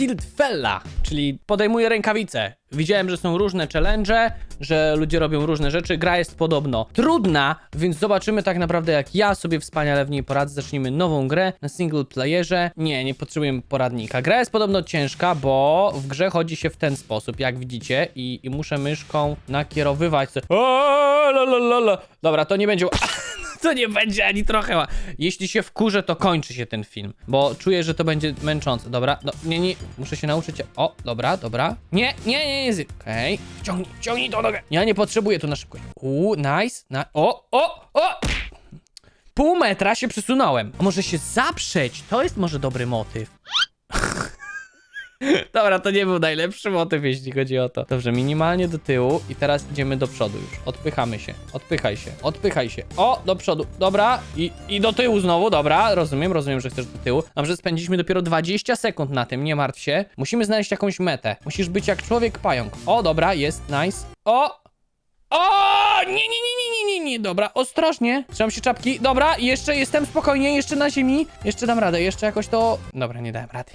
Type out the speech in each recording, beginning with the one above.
Tilt Fella, czyli podejmuję rękawice. Widziałem, że są różne challenge, że ludzie robią różne rzeczy. Gra jest podobno trudna, więc zobaczymy tak naprawdę, jak ja sobie wspaniale w niej poradzę. Zacznijmy nową grę na single playerze. Nie, nie potrzebujemy poradnika. Gra jest podobno ciężka, bo w grze chodzi się w ten sposób, jak widzicie, i, i muszę myszką nakierowywać. O, la, la, la, la. Dobra, to nie będzie. To nie będzie ani trochę. Jeśli się wkurzę, to kończy się ten film, bo czuję, że to będzie męczące. Dobra, no nie, nie, muszę się nauczyć. O, dobra, dobra. Nie, nie, nie, nie. Okej, wciągnij, wciągnij tą nogę. Ja nie potrzebuję tu na szybkość. Uuu, nice. Na... O, o, o! Pół metra się przesunąłem. A może się zaprzeć? To jest może dobry motyw. Dobra, to nie był najlepszy motyw, jeśli chodzi o to. Dobrze, minimalnie do tyłu i teraz idziemy do przodu już. Odpychamy się, odpychaj się, odpychaj się. O, do przodu, dobra. I, i do tyłu znowu, dobra. Rozumiem, rozumiem, że chcesz do tyłu. Dobrze, spędziliśmy dopiero 20 sekund na tym, nie martw się. Musimy znaleźć jakąś metę. Musisz być jak człowiek pająk. O, dobra, jest, nice. O! O! Nie, nie, nie, nie, nie, nie, nie, dobra, ostrożnie. Trzymam się czapki. Dobra, jeszcze jestem spokojnie, jeszcze na ziemi. Jeszcze dam radę, jeszcze jakoś to... Dobra, nie dałem rady.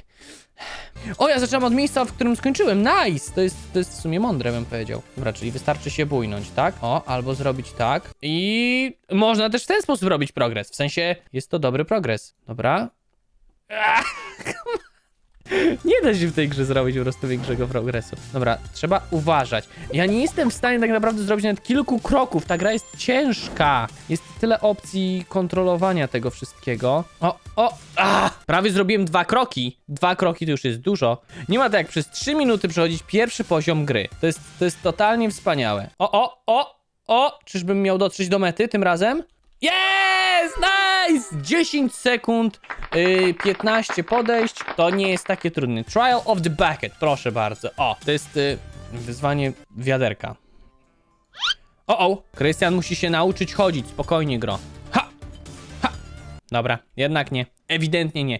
O, ja zaczynam od miejsca, w którym skończyłem. Nice! To jest, to jest w sumie mądre, bym powiedział. Dobra, czyli wystarczy się bójnąć, tak? O, albo zrobić tak. I można też w ten sposób robić progres. W sensie, jest to dobry progres. Dobra. Nie da się w tej grze zrobić po prostu większego progresu. Dobra, trzeba uważać. Ja nie jestem w stanie tak naprawdę zrobić nawet kilku kroków. Ta gra jest ciężka. Jest tyle opcji kontrolowania tego wszystkiego. O, o, a! Prawie zrobiłem dwa kroki. Dwa kroki to już jest dużo. Nie ma tak jak przez trzy minuty przechodzić pierwszy poziom gry. To jest, to jest totalnie wspaniałe. O, o, o, o! Czyżbym miał dotrzeć do mety tym razem? Jest! Nice! 10 sekund, yy, 15 podejść. To nie jest takie trudne. Trial of the Bucket, proszę bardzo. O, to jest yy, wyzwanie wiaderka. O, o, Krystian musi się nauczyć chodzić. Spokojnie, gro. Dobra, jednak nie. Ewidentnie nie.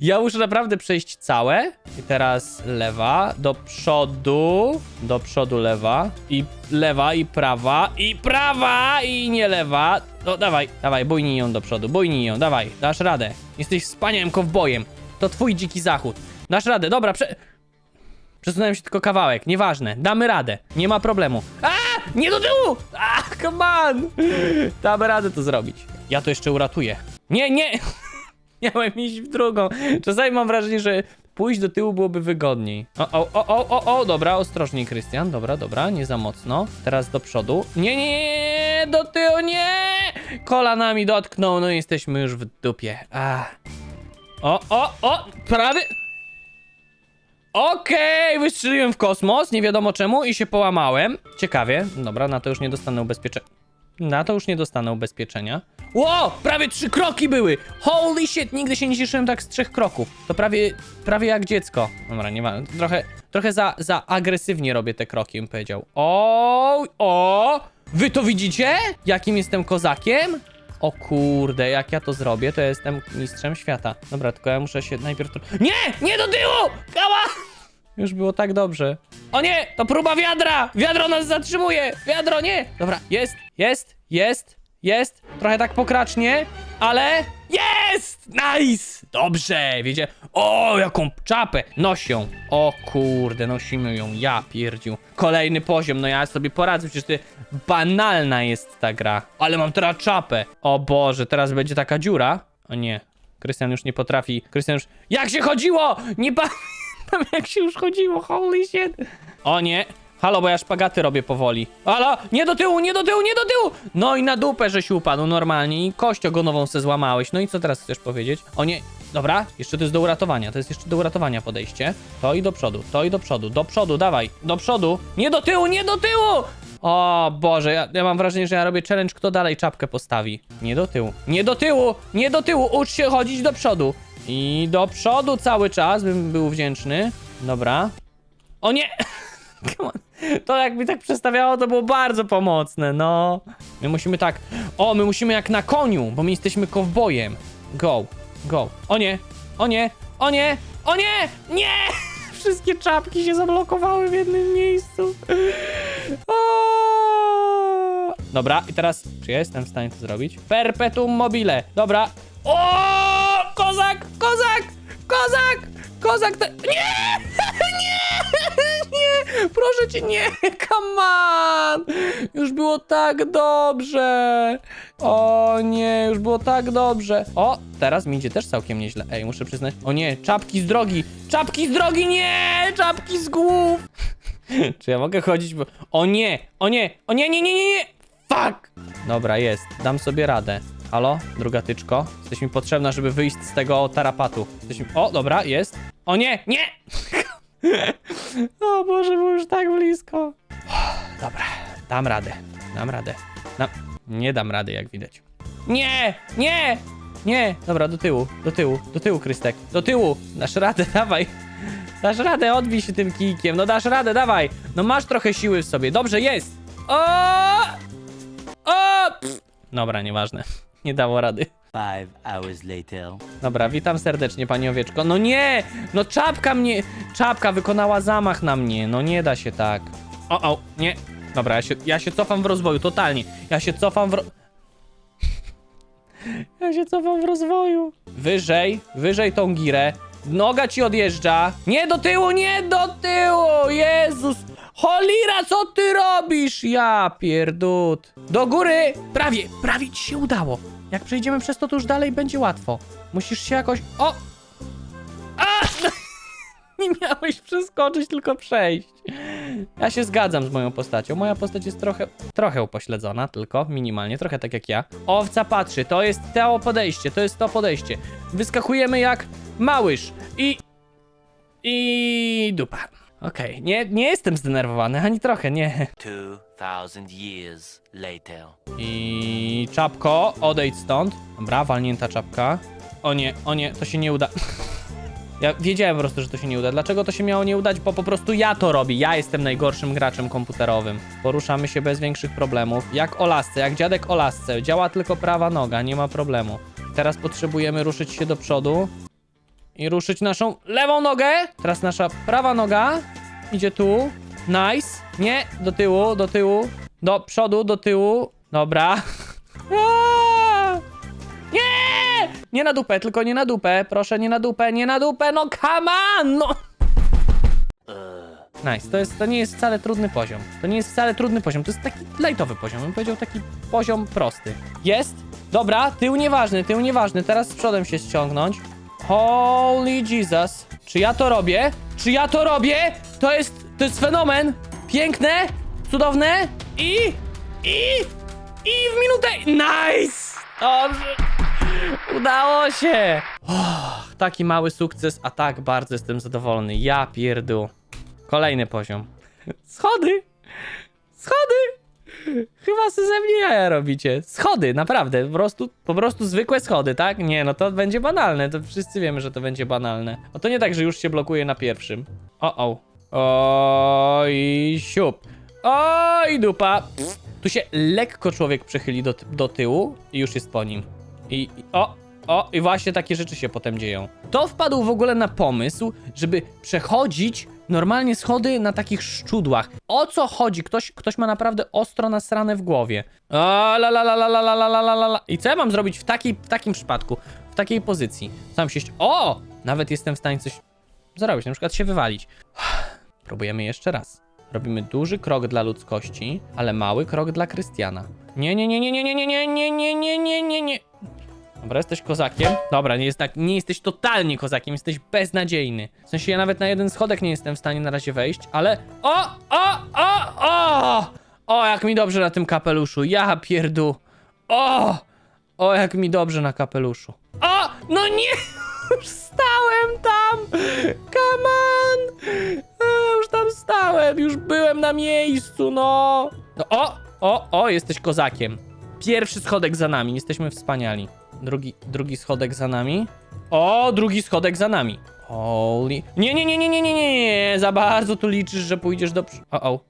Ja muszę naprawdę przejść całe. I teraz lewa, do przodu, do przodu lewa, i lewa, i prawa, i prawa, i nie lewa. No dawaj, dawaj, bójnij ją do przodu, bójnij ją, dawaj, dasz radę. Jesteś wspaniałym kowbojem. To twój dziki zachód. Dasz radę, dobra, prze... Przesunąłem się tylko kawałek, nieważne, damy radę, nie ma problemu. A! Nie do tyłu! A, come on! Damy radę to zrobić. Ja to jeszcze uratuję. Nie, nie! Miałem iść w drugą. Czasami mam wrażenie, że pójść do tyłu byłoby wygodniej. O, o, o, o, o, o, dobra, ostrożniej, Krystian. Dobra, dobra, nie za mocno. Teraz do przodu. Nie, nie, do tyłu, nie! Kolanami dotknął, no jesteśmy już w dupie. Ach. O, o, o, prawie... Okej, wystrzeliłem w kosmos, nie wiadomo czemu i się połamałem. Ciekawie, dobra, na to już nie dostanę ubezpieczenia. Na to już nie dostanę ubezpieczenia. Ło, prawie trzy kroki były! Holy shit, nigdy się nie cieszyłem tak z trzech kroków. To prawie, prawie jak dziecko. Dobra, nie ma, trochę, trochę za, za agresywnie robię te kroki, bym powiedział. O, o, wy to widzicie? Jakim jestem kozakiem? O kurde, jak ja to zrobię, to ja jestem mistrzem świata. Dobra, tylko ja muszę się najpierw... Nie! Nie do tyłu! Kała! Już było tak dobrze. O nie! To próba wiadra! Wiadro nas zatrzymuje! Wiadro, nie! Dobra, jest, jest, jest, jest. Trochę tak pokracznie, ale... Jest! Nice! Dobrze, wiecie? O, jaką czapę! Noś ją. O kurde, nosimy ją. Ja pierdziu. Kolejny poziom, no ja sobie poradzę, przecież ty... Banalna jest ta gra. Ale mam teraz czapę. O Boże, teraz będzie taka dziura. O nie. Krystian już nie potrafi. Krystian już... Jak się chodziło? Nie pamiętam jak się już chodziło. Holy shit. O nie. Halo, bo ja szpagaty robię powoli. Halo, nie do tyłu, nie do tyłu, nie do tyłu! No i na dupę, żeś upadł normalnie i kość ogonową se złamałeś. No i co teraz chcesz powiedzieć? O nie, dobra, jeszcze to jest do uratowania, to jest jeszcze do uratowania podejście. To i do przodu, to i do przodu, do przodu, dawaj, do przodu. Nie do tyłu, nie do tyłu! O Boże, ja, ja mam wrażenie, że ja robię challenge, kto dalej czapkę postawi. Nie do tyłu, nie do tyłu, nie do tyłu, ucz się chodzić do przodu. I do przodu cały czas, bym był wdzięczny. Dobra. O nie! To jak mi tak przestawiało, to było bardzo pomocne, no. My musimy tak... O, my musimy jak na koniu, bo my jesteśmy kowbojem. Go, go. O nie, o nie, o nie, o nie, nie! Wszystkie czapki się zablokowały w jednym miejscu. O! Dobra, i teraz... Czy jestem w stanie to zrobić? Perpetuum mobile. Dobra. O! Kozak, kozak, kozak, Kozak te... Nie! Nie! Nie! Proszę cię, nie! Come on! Już było tak dobrze! O nie, już było tak dobrze. O, teraz mi idzie też całkiem nieźle. Ej, muszę przyznać. O nie, czapki z drogi! Czapki z drogi, nie! Czapki z głów! Czy ja mogę chodzić? Bo... O nie! O nie! O nie, nie, nie, nie, nie! Fuck! Dobra, jest. Dam sobie radę. Halo? Druga tyczko? Jesteś mi potrzebna, żeby wyjść z tego tarapatu. Jesteś mi... O, dobra, jest. O nie! Nie! o Boże, było już tak blisko. Dobra, dam radę. Dam radę. Nie dam rady, jak widać. Nie! Nie! Nie! Dobra, do tyłu, do tyłu, do tyłu, Krystek. Do tyłu! Dasz radę, dawaj. Dasz radę, odbij się tym kijkiem. No dasz radę, dawaj. No masz trochę siły w sobie. Dobrze, jest. O! O! Pff. Dobra, nieważne. Nie dało rady. Five hours later. Dobra, witam serdecznie, pani owieczko. No nie! No czapka mnie... Czapka wykonała zamach na mnie. No nie da się tak. O, o, nie. Dobra, ja się, ja się cofam w rozwoju, totalnie. Ja się cofam w... Ro... Ja się cofam w rozwoju. Wyżej, wyżej tą girę. Noga ci odjeżdża. Nie do tyłu, nie do tyłu! Jezus! Cholira, co ty robisz? Ja pierdut. Do góry! Prawie, prawie ci się udało. Jak przejdziemy przez to, to już dalej będzie łatwo. Musisz się jakoś... O! A! Nie miałeś przeskoczyć, tylko przejść. Ja się zgadzam z moją postacią. Moja postać jest trochę, trochę upośledzona, tylko minimalnie, trochę tak jak ja. Owca patrzy, to jest to podejście, to jest to podejście. Wyskakujemy jak małyż i... i... dupa. Okej, nie, nie jestem zdenerwowany, ani trochę, nie. Two thousand years later. I czapko, odejdź stąd. Dobra, walnięta czapka. O nie, o nie, to się nie uda. Ja wiedziałem po prostu, że to się nie uda. Dlaczego to się miało nie udać? Bo po prostu ja to robię. Ja jestem najgorszym graczem komputerowym. Poruszamy się bez większych problemów. Jak o lasce, jak dziadek o lasce. Działa tylko prawa noga, nie ma problemu. Teraz potrzebujemy ruszyć się do przodu. I ruszyć naszą lewą nogę. Teraz nasza prawa noga idzie tu. Nice. Nie, do tyłu, do tyłu. Do przodu, do tyłu. Dobra. Nie! Nie na dupę, tylko nie na dupę. Proszę, nie na dupę, nie na dupę. No come on! No. Nice, to, jest, to nie jest wcale trudny poziom. To nie jest wcale trudny poziom, to jest taki lightowy poziom. Bym powiedział taki poziom prosty. Jest. Dobra, tył nieważny, tył nieważny. Teraz z przodem się ściągnąć. Holy Jesus. Czy ja to robię? Czy ja to robię? To jest, to jest fenomen. Piękne, cudowne i, i, i w minutę. Nice! Dobrze. Udało się. Och, taki mały sukces, a tak bardzo jestem zadowolony. Ja pierdu. Kolejny poziom. Schody! Schody! Chyba sobie ze mnie jaja robicie. Schody, naprawdę. Po prostu, po prostu zwykłe schody, tak? Nie, no to będzie banalne. To wszyscy wiemy, że to będzie banalne. A to nie tak, że już się blokuje na pierwszym. O, o. Oj, siup. Oj, dupa. Tu się lekko człowiek przechyli do, do tyłu i już jest po nim. I, i o, o, i właśnie takie rzeczy się potem dzieją. To wpadł w ogóle na pomysł, żeby przechodzić normalnie schody na takich szczudłach. O co chodzi? Ktoś, ktoś ma naprawdę ostro nasrane w głowie. O, la la la la la la la la. I co ja mam zrobić w, takiej, w takim przypadku? W takiej pozycji? Sam się... O! Nawet jestem w stanie coś zrobić, na przykład się wywalić. Próbujemy jeszcze raz. Robimy duży krok dla ludzkości, ale mały krok dla Krystiana. Nie, nie, nie, nie, nie, nie, nie, nie, nie, nie, nie, nie, nie, nie. Dobra, jesteś kozakiem. Dobra, nie, jest tak, nie jesteś totalnie kozakiem, jesteś beznadziejny. W sensie ja nawet na jeden schodek nie jestem w stanie na razie wejść, ale... O, o, o, o! O, jak mi dobrze na tym kapeluszu, ja pierdu. O! O, jak mi dobrze na kapeluszu. O! No nie! Już stałem tam! Come on! A, już tam stałem, już byłem na miejscu, no! no o! O, o, jesteś kozakiem. Pierwszy schodek za nami, jesteśmy wspaniali. Drugi, drugi schodek za nami. O, drugi schodek za nami. Holy... Nie, nie, nie, nie, nie, nie, nie, za bardzo tu liczysz, że pójdziesz do... prz- O, o.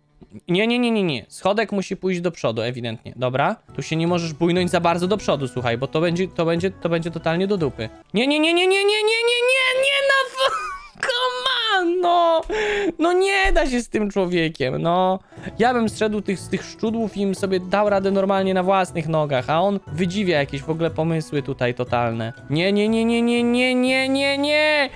Nie, nie, nie, nie, nie. Schodek musi pójść do przodu, ewidentnie. Dobra? Tu się nie możesz bujnąć za bardzo do przodu, słuchaj, bo to będzie, to będzie, to będzie totalnie do dupy. Nie, nie, nie, nie, nie, nie, nie, nie, nie, nie, na... f- Come on, no! No nie da się z tym człowiekiem, no. Ja bym zszedł tych, z tych szczudłów i im sobie dał radę normalnie na własnych nogach, a on wydziwia jakieś w ogóle pomysły tutaj totalne. Nie, nie, nie, nie, nie, nie, nie, nie, nie!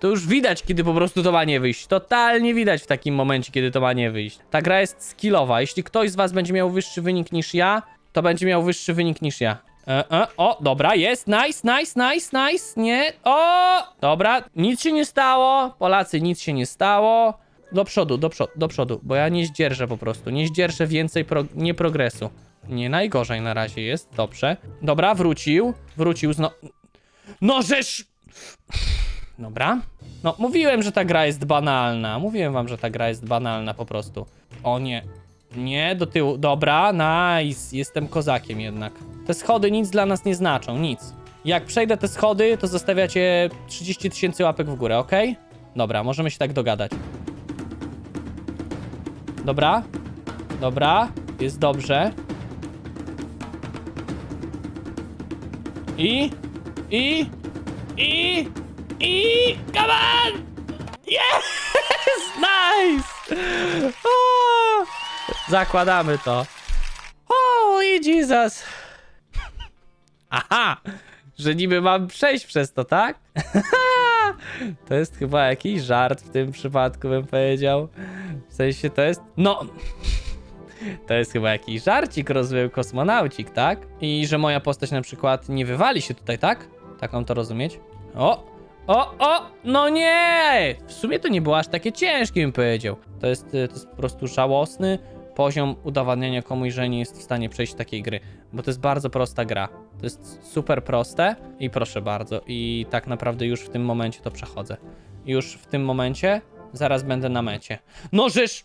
To już widać, kiedy po prostu to ma nie wyjść. Totalnie widać w takim momencie, kiedy to ma nie wyjść. Ta gra jest skillowa. Jeśli ktoś z was będzie miał wyższy wynik niż ja, to będzie miał wyższy wynik niż ja. E, e, o, dobra, jest, nice, nice, nice, nice, nie, o, dobra, nic się nie stało, Polacy, nic się nie stało, do przodu, do przodu, do przodu, bo ja nie zdzierżę po prostu, nie zdzierżę więcej, pro, nie progresu, nie najgorzej na razie jest, dobrze, dobra, wrócił, wrócił, zno... no żeż, dobra, no mówiłem, że ta gra jest banalna, mówiłem wam, że ta gra jest banalna po prostu, o nie, nie, do tyłu. Dobra, nice. Jestem kozakiem jednak. Te schody nic dla nas nie znaczą, nic. Jak przejdę te schody, to zostawiacie 30 tysięcy łapek w górę, ok? Dobra, możemy się tak dogadać. Dobra, dobra, jest dobrze. I, i, i, i, come on! Yes! Nice! Zakładamy to. Holy Jesus! Aha! Że niby mam przejść przez to, tak? To jest chyba jakiś żart w tym przypadku, bym powiedział. W sensie to jest. No. To jest chyba jakiś żarcik, rozumiem, kosmonaucik, tak? I że moja postać na przykład nie wywali się tutaj, tak? Tak mam to rozumieć? O! O, o! No nie! W sumie to nie było aż takie ciężkie, bym powiedział. To jest, y, to jest po prostu żałosny poziom udowadniania komuś, że nie jest w stanie przejść takiej gry. Bo to jest bardzo prosta gra. To jest super proste i proszę bardzo. I tak naprawdę już w tym momencie to przechodzę. Już w tym momencie zaraz będę na mecie. No żeż...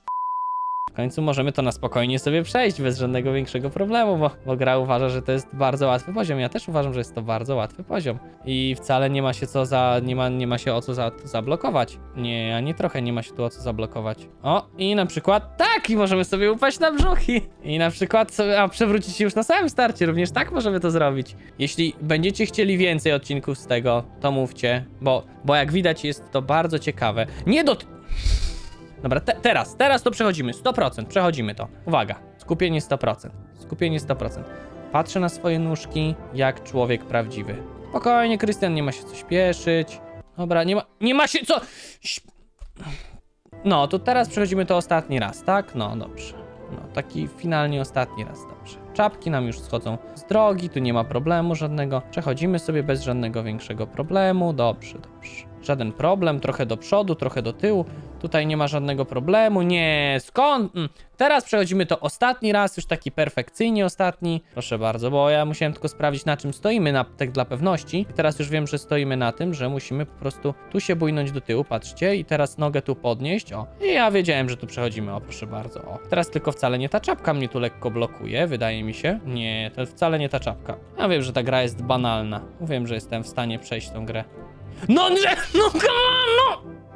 W końcu możemy to na spokojnie sobie przejść bez żadnego większego problemu, bo, bo gra uważa, że to jest bardzo łatwy poziom. Ja też uważam, że jest to bardzo łatwy poziom. I wcale nie ma się co za. nie ma, nie ma się o co za, zablokować. Nie, ani trochę nie ma się tu o co zablokować. O, i na przykład tak, i możemy sobie upaść na brzuchy. I na przykład a przewrócić się już na samym starcie, również tak możemy to zrobić. Jeśli będziecie chcieli więcej odcinków z tego, to mówcie, bo, bo jak widać jest to bardzo ciekawe. Nie do. Dobra, te, teraz, teraz to przechodzimy. 100%, przechodzimy to. Uwaga, skupienie 100%. Skupienie 100%. Patrzę na swoje nóżki jak człowiek prawdziwy. Spokojnie, Krystian, nie ma się co śpieszyć. Dobra, nie ma, nie ma się co... No, to teraz przechodzimy to ostatni raz, tak? No, dobrze. No, taki finalnie ostatni raz, dobrze. Czapki nam już schodzą z drogi, tu nie ma problemu żadnego. Przechodzimy sobie bez żadnego większego problemu. Dobrze, dobrze. Żaden problem, trochę do przodu, trochę do tyłu. Tutaj nie ma żadnego problemu. Nie, skąd? Mm. Teraz przechodzimy to ostatni raz, już taki perfekcyjnie ostatni. Proszę bardzo, bo ja musiałem tylko sprawdzić na czym stoimy, na, tak dla pewności. I teraz już wiem, że stoimy na tym, że musimy po prostu tu się bójnąć do tyłu, patrzcie. I teraz nogę tu podnieść, o. I ja wiedziałem, że tu przechodzimy, o proszę bardzo, o. Teraz tylko wcale nie ta czapka mnie tu lekko blokuje, wydaje mi się. Nie, to wcale nie ta czapka. Ja wiem, że ta gra jest banalna. Wiem, że jestem w stanie przejść tą grę. No nie, no on, no!